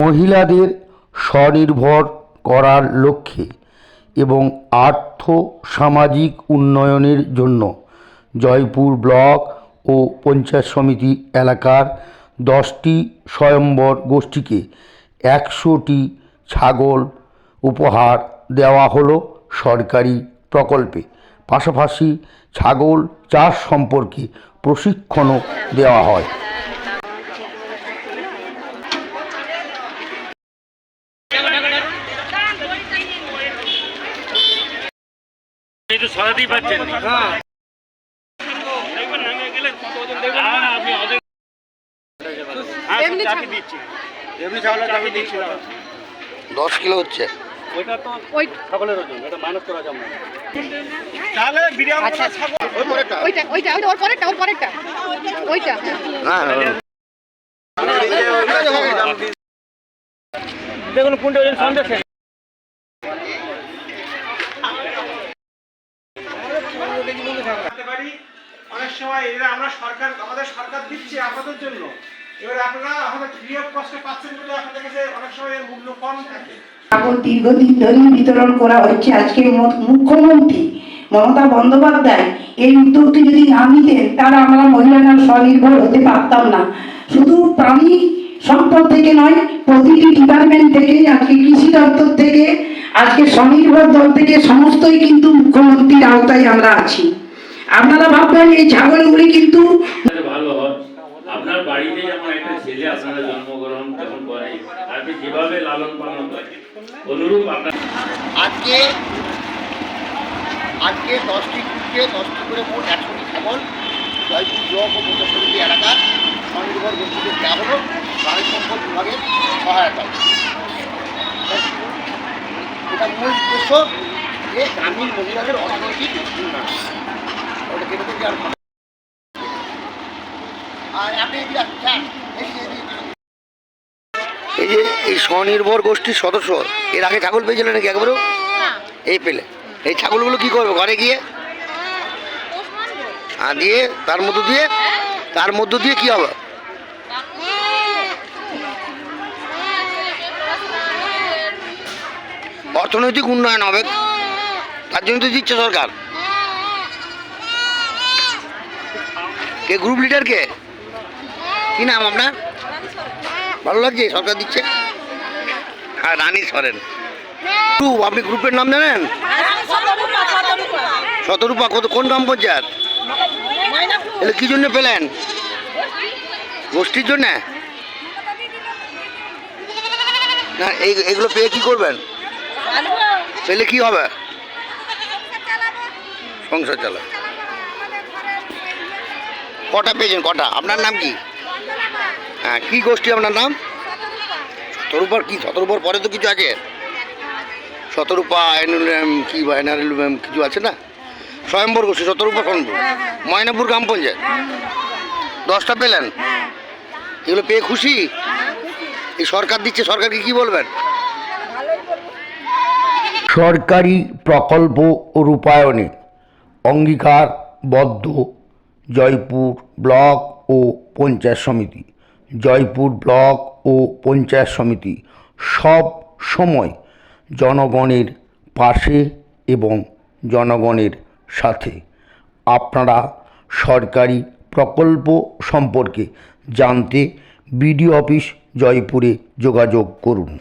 মহিলাদের স্বনির্ভর করার লক্ষ্যে এবং আর্থ সামাজিক উন্নয়নের জন্য জয়পুর ব্লক ও পঞ্চায়েত সমিতি এলাকার দশটি স্বয়ম্বর গোষ্ঠীকে একশোটি ছাগল উপহার দেওয়া হলো সরকারি প্রকল্পে। পাশাপাশি ছাগল চাষ সম্পর্কে প্রশিক্ষণও দেওয়া হয়। দশ কিলো হচ্ছে। ওইটা তো ছাগলের ওজন, এটা মানুষ করা যাবে না। তাহলে বিরিয়ানি ছাগল। ওই পরেরটা। ওইটা ওইটা ওইটা ওর পরেরটা ওর পরেরটা। ওইটা। হ্যাঁ দেখুন কোনটা ওজন সন্দেশ অনেক সময় এরা আমরা সরকার আমাদের সরকার দিচ্ছে আপনাদের জন্য। এবার আপনারা আমাদের ফ্রি অফ কস্টে পাচ্ছেন বলে আপনাদের কাছে অনেক সময় এর মূল্য কম থাকে। এখন দীর্ঘদিন ধরে বিতরণ করা হচ্ছে আজকে মুখ্যমন্ত্রী মমতা বন্দ্যোপাধ্যায়। এই উদ্যোগটি যদি না নিতেন, তাহলে আমরা মহিলারা স্বনির্ভর হতে পারতাম না। শুধু প্রাণী সম্পদ থেকে নয়, প্রতিটি ডিপার্টমেন্ট থেকে আজকে কৃষি দপ্তর থেকে, আজকে স্বনির্ভর দল থেকে সমস্তই কিন্তু মুখ্যমন্ত্রীর আওতায় আমরা আছি। আপনারা ভাববেন, এই ছাগলগুলি কিন্তু ভালো হয়। আপনার বাড়িতে যেমন একটা ছেলে আপনারা জন্মগ্রহণ যখন করে আপনি যেভাবে লালন পালন করেন অনুরূপ আপনার আজকে আজকে দশটি কুটকে, দশটি করে মোট একশোটি ছাগল জয়পুর ব্লক ও পঞ্চাশটি এলাকার স্বনির্ভর গোষ্ঠীকে দেওয়া হলো প্রাণী সম্পদ বিভাগের সহায়তায় এটা মূল উদ্দেশ্য যে গ্রামীণ মহিলাদের অর্থনৈতিক উন্নয়ন। ওটা কেটে এই যে এই স্বনির্ভর গোষ্ঠীর সদস্য এর আগে ছাগল পেয়েছিলেন নাকি একবারও? এই পেলে। এই ছাগলগুলো কি করবে ঘরে গিয়ে? আর দিয়ে তার মধ্য দিয়ে? তার মধ্য দিয়ে কি হবে? অর্থনৈতিক উন্নয়ন হবে। তার জন্য তো দিচ্ছে সরকার। কে গ্রুপ লিডার কে? কি নাম আপনার? ভালো লাগছে? সরকার দিচ্ছে? হ্যাঁ রানী সরেন। আপনি গ্রুপের নাম জানেন? শতরূপা, কত, কোন গ্রাম পঞ্চায়েত? এলে কি জন্য পেলেন? গোষ্ঠীর জন্যে? না, এই, এগুলো পেয়ে কি করবেন? পেলে কি হবে? সংসার চালা কটা পেয়েছেন? কটা? আপনার নাম কি? হ্যাঁ কি গোষ্ঠী আপনার নাম? শতরূপার কি? শতরূপার পরে তো কিছু আছে। শতরূপা, এনুলেম, কি বা এনারেলুম কিছু আছে না? স্বয়ম্বর গোষ্ঠী, শতরূপা স্বয়ম্বর ময়নাপুর গ্রাম পঞ্চায়েত। দশটা পেলেন? এগুলো পেয়ে খুশি? এই সরকার দিচ্ছে, সরকারকে কি বলবেন? সরকারি প্রকল্প রূপায়ণে অঙ্গীকারবদ্ধ জয়পুর ব্লক ও পঞ্চায়েত সমিতি। জয়পুর ব্লক ও পঞ্চায়েত সমিতি সব সময় জনগণের পাশে এবং জনগণের সাথে। আপনারা সরকারি প্রকল্প সম্পর্কে জানতে বিডিও অফিস জয়পুরে যোগাযোগ করুন।